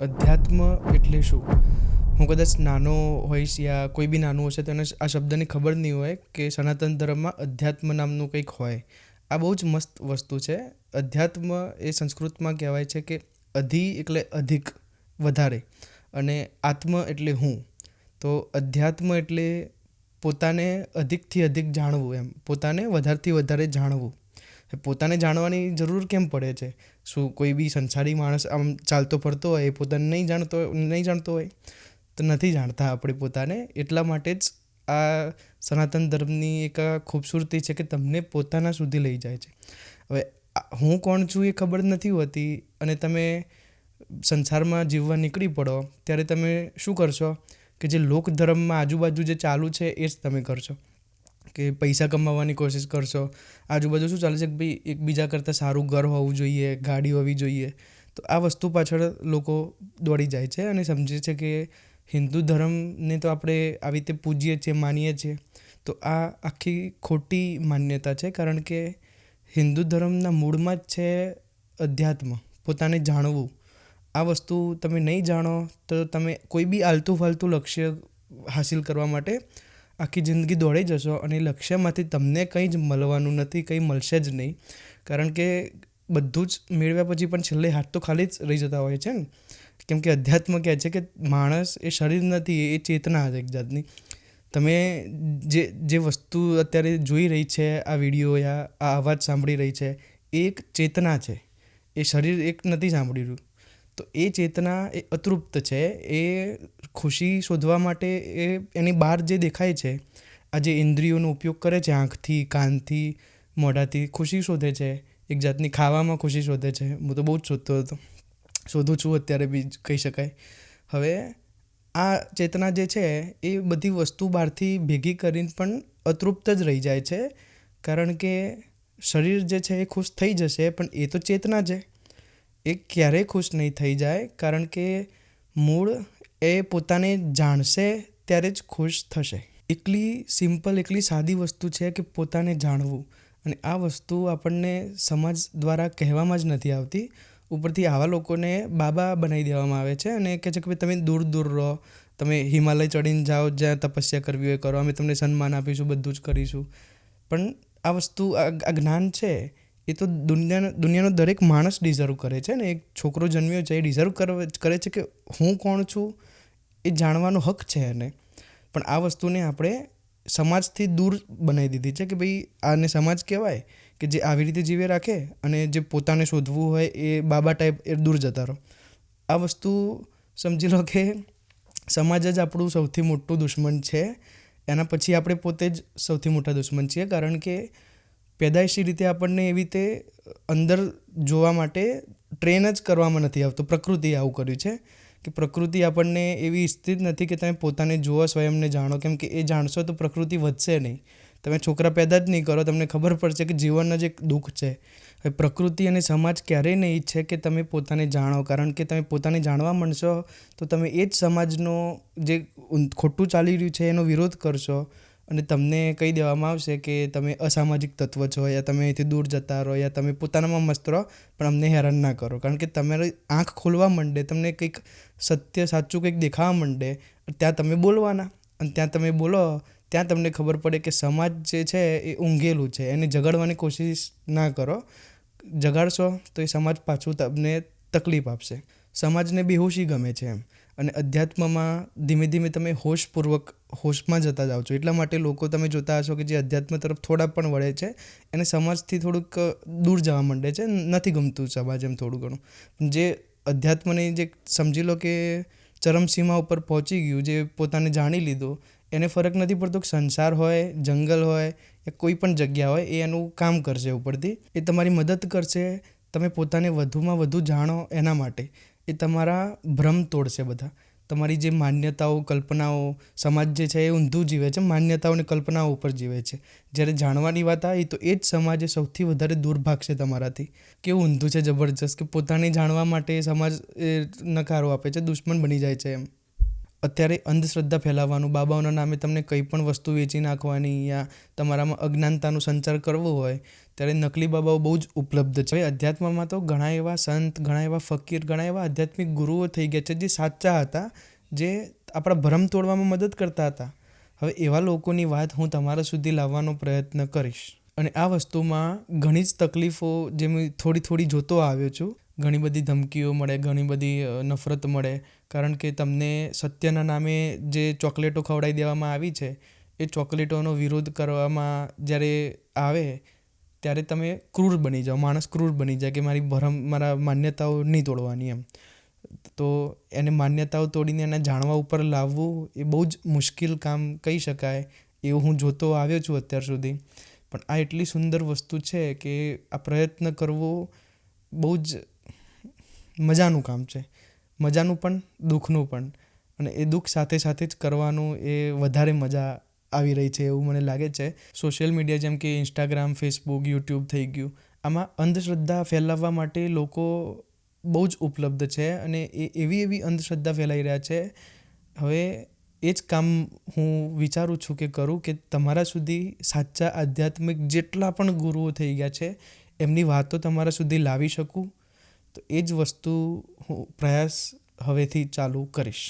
અધ્યાત્મ એટલે શું? હું કદાચ નાનો હોઈશ યા કોઈ બી નાનું હશે તેને આ શબ્દની ખબર નહીં હોય કે સનાતન ધર્મમાં અધ્યાત્મ નામનું કંઈક હોય. આ બહુ જ મસ્ત વસ્તુ છે. અધ્યાત્મ એ સંસ્કૃતમાં કહેવાય છે કે અધિ એટલે અધિક વધારે અને આત્મ એટલે હું. તો અધ્યાત્મ એટલે પોતાને અધિકથી અધિક જાણવું એમ. પોતાને વધારેથી વધારે જાણવું. પોતાને જાણવાની જરૂર કેમ પડે છે? શું કોઈ બી સંસારી માણસ આમ ચાલતો ફરતો હોય, એ પોતાને નહીં જાણતો નહીં જાણતો હોય, તો નથી જાણતા આપણે પોતાને. એટલા માટે જ આ સનાતન ધર્મની એક ખૂબસૂરતી છે કે તમને પોતાના સુધી લઈ જાય છે. હવે હું કોણ છું એ ખબર નથી હોતી અને તમે સંસારમાં જીવવા નીકળી પડો, ત્યારે તમે શું કરશો? કે જે લોક ધર્મમાં આજુબાજુ જે ચાલુ છે એ જ તમે કરશો. કે પૈસા કમાવાની કોશિશ કરશો. આજુબાજુ શું ચાલે છે કે ભાઈ એકબીજા કરતાં સારું ઘર હોવું જોઈએ, ગાડી હોવી જોઈએ. તો આ વસ્તુ પાછળ લોકો દોડી જાય છે અને સમજે છે કે હિન્દુ ધર્મને તો આપણે આવી રીતે પૂજીએ છીએ, માનીએ છીએ. તો આ આખી ખોટી માન્યતા છે કારણ કે હિન્દુ ધર્મના મૂળમાં જ છે અધ્યાત્મ, પોતાને જાણવું. આ વસ્તુ તમે નહીં જાણો તો તમે કોઈ બી આલતું ફાલતું લક્ષ્ય હાસિલ કરવા માટે આખી જિંદગી દોડી જશો અને લક્ષ્યમાંથી તમને કંઈ જ મળવાનું નથી, કંઈ મળશે જ નહીં. કારણ કે બધું જ મેળવ્યા પછી પણ છેલ્લે હાથ તો ખાલી જ રહી જતા હોય છે ને. કેમ કે અધ્યાત્મ કહે છે કે માણસ એ શરીર નથી, એ ચેતના છે એક જાતની. તમે જે જે વસ્તુ અત્યારે જોઈ રહી છે, આ વીડિયો યા આ અવાજ સાંભળી રહી છે, એ એક ચેતના છે. એ શરીર એક નથી સાંભળી રહ્યું તો એ ચેતના એ અતૃપ્ત છે, એ ખુશી શોધવા માટે એ એની બહાર જે દેખાય છે, આ જે ઇન્દ્રિયોનો ઉપયોગ કરે છે, આંખથી, કાનથી, મોઢાથી, ખુશી શોધે છે, એક જાતની ખાવામાં ખુશી શોધે છે. હું તો બહુ જ શોધતો હતો. શોધું છું અત્યારે બી કહી શકાય. હવે આ ચેતના જે છે, એ બધી વસ્તુ બહારથી ભેગી કરીને પણ અતૃપ્ત જ રહી જાય છે. કારણ કે શરીર જે છે એ ખુશ થઈ જશે, પણ એ તો ચેતના છે. એ ક્યારેય ખુશ નહીં થઈ જાય, કારણ કે મૂળ એ પોતાને જાણશે ત્યારે જ ખુશ થશે. એટલી સિમ્પલ એટલી સાદી વસ્તુ છે કે પોતાને જાણવું. અને આ વસ્તુ આપણને સમાજ દ્વારા કહેવામાં જ નથી આવતી. ઉપરથી આવા લોકોને બાબા બનાવી દેવામાં આવે છે અને કહે છે કે ભાઈ તમે દૂર દૂર રહો. તમે હિમાલય ચડીને જાઓ, જ્યાં તપસ્યા કરવી હોય કરો. અમે તમને સન્માન આપીશું, બધું જ કરીશું. પણ આ વસ્તુ આ જ્ઞાન છે એ તો દુનિયાનો દુનિયાનો દરેક માણસ ડિઝર્વ કરે છે ને. એક છોકરો જન્મ્યો છે, એ ડિઝર્વ કરે છે કે હું કોણ છું એ જાણવાનો હક છે એને. પણ આ વસ્તુને આપણે સમાજથી દૂર બનાવી દીધી છે કે ભાઈ આને સમાજ કહેવાય કે જે આવી રીતે જીવે રાખે અને જે પોતાને શોધવું હોય એ બાબા ટાઈપ એ દૂર જતા રહો. આ વસ્તુ સમજી લો કે સમાજ જ આપણું સૌથી મોટું દુશ્મન છે. એના પછી આપણે પોતે જ સૌથી મોટા દુશ્મન છીએ કારણ કે પેદાઈશી રીતે આપણને એવી રીતે અંદર જોવા માટે ટ્રેન જ કરવામાં નથી આવતું. પ્રકૃતિએ આવું કર્યું છે કે પ્રકૃતિ આપણને એવી સ્થિત નથી કે તમે પોતાને જુઓ, સ્વયંને જાણો. કેમ કે એ જાણશો તો પ્રકૃતિ વધશે નહીં. તમે છોકરા પેદા જ નહીં કરો, તમને ખબર પડશે કે જીવનનો જ એક દુઃખ છે. હવે પ્રકૃતિ અને સમાજ ક્યારેય નહીં ઈચ્છે કે તમે પોતાને જાણો. કારણ કે તમે પોતાને જાણવા માંડશો તો તમે એ જ સમાજનો જે ખોટું ચાલી રહ્યું છે એનો વિરોધ કરશો. અને તમને કહી દેવામાં આવશે કે તમે અસામાજિક તત્વ છો યા તમે અહીંથી દૂર જતા રહો યા તમે પોતાનામાં મસ્ત રહો, પણ અમને હેરાન ના કરો. કારણ કે તમારી આંખ ખોલવા માંડે, તમને કંઈક સત્ય સાચું કંઈક દેખાવા માંડે, ત્યાં તમે બોલવાના. અને ત્યાં તમે બોલો, ત્યાં તમને ખબર પડે કે સમાજ જે છે એ ઊંઘેલું છે. એને જગાડવાની કોશિશ ના કરો. જગાડશો તો એ સમાજ પાછું તમને તકલીફ આપશે. સમાજને બેહોશી ગમે છે એમ. અને અધ્યાત્મમાં ધીમે ધીમે તમે હોશપૂર્વક, હોશમાં જતા જાઓ છો. એટલા માટે લોકો તમે જોતા હશો કે જે અધ્યાત્મ તરફ થોડા પણ વળે છે એને સમાજથી થોડુંક દૂર જવા માંડે છે. નથી ગમતું સમાજ એમ થોડું ઘણું. જે અધ્યાત્મને જે સમજી લો કે ચરમસીમા ઉપર પહોંચી ગયું, જે પોતાને જાણી લીધું, એને ફરક નથી પડતો કે સંસાર હોય, જંગલ હોય કે કોઈ પણ જગ્યા હોય, એ એનું કામ કરશે ઉપરથી. એ તમારી મદદ કરશે. તમે પોતાને વધુમાં વધુ જાણો એના માટે. એ તમારા ભ્રમ તોડશે બધા. તમારી જે માન્યતાઓ, કલ્પનાઓ, સમાજ જે છે એ ઊંધું જીવે છે, માન્યતાઓ અને કલ્પનાઓ ઉપર જીવે છે. જ્યારે જાણવાની વાત આવી તો એ જ સમાજે સૌથી વધારે દૂર ભાગશે તમારાથી. કેવું ઊંધું છે જબરજસ્ત કે પોતાને જાણવા માટે સમાજ એ નકારો આપે છે, દુશ્મન બની જાય છે એમ. અત્યારે અંધશ્રદ્ધા ફેલાવવાનું, બાબાઓના નામે તમને કંઈ પણ વસ્તુ વેચી નાખવાની યા તમારામાં અજ્ઞાનતાનો સંચાર કરવો હોય ત્યારે નકલી બાબાઓ બહુ જ ઉપલબ્ધ છે. અધ્યાત્મમાં તો ઘણા એવા સંત, ઘણા એવા ફકીર, ઘણા એવા આધ્યાત્મિક ગુરુઓ થઈ ગયા છે જે સાચા હતા, જે આપણા ભ્રમ તોડવામાં મદદ કરતા હતા. હવે એવા લોકોની વાત હું તમારા સુધી લાવવાનો પ્રયત્ન કરીશ. અને આ વસ્તુમાં ઘણી જ તકલીફો જે હું થોડી થોડી જોતો આવ્યો છું. ઘણી બધી ધમકીઓ મળે, ઘણી બધી નફરત મળે. કારણ કે તમને સત્યના નામે જે ચોકલેટો ખવડાવી દેવામાં આવી છે, એ ચોકલેટોનો વિરોધ કરવામાં જ્યારે આવે ત્યારે તમે ક્રૂર બની જાઓ, માણસ ક્રૂર બની જાય કે મારી ભરમ, મારા માન્યતાઓ નહીં તોડવાની એમ. તો એને માન્યતાઓ તોડીને એને જાણવા ઉપર લાવવું એ બહુ જ મુશ્કેલ કામ કહી શકાય એવું હું જોતો આવ્યો છું અત્યાર સુધી. પણ આ એટલી સુંદર વસ્તુ છે કે આ પ્રયત્ન કરવો બહુ જ મજાનું કામ છે. મજાનું પણ, દુઃખનું પણ. અને એ દુઃખ સાથે સાથે જ કરવાનું એ વધારે મજા આવી રહી છે એવું મને લાગે છે. સોશિયલ મીડિયા જેમ કે ઇન્સ્ટાગ્રામ, ફેસબુક, યુટ્યુબ થઈ ગયું. આમાં અંધશ્રદ્ધા ફેલાવવા માટે લોકો બહુ જ ઉપલબ્ધ છે અને એ એવી એવી અંધશ્રદ્ધા ફેલાઈ રહ્યા છે. હવે એ જ કામ હું વિચારું છું કે કરું કે તમારા સુધી સાચા આધ્યાત્મિક જેટલા પણ ગુરુઓ થઈ ગયા છે, એમની વાતો તમારા સુધી લાવી શકું. તો એ જ વસ્તુ હું પ્રયાસ હવેથી ચાલુ કરીશ.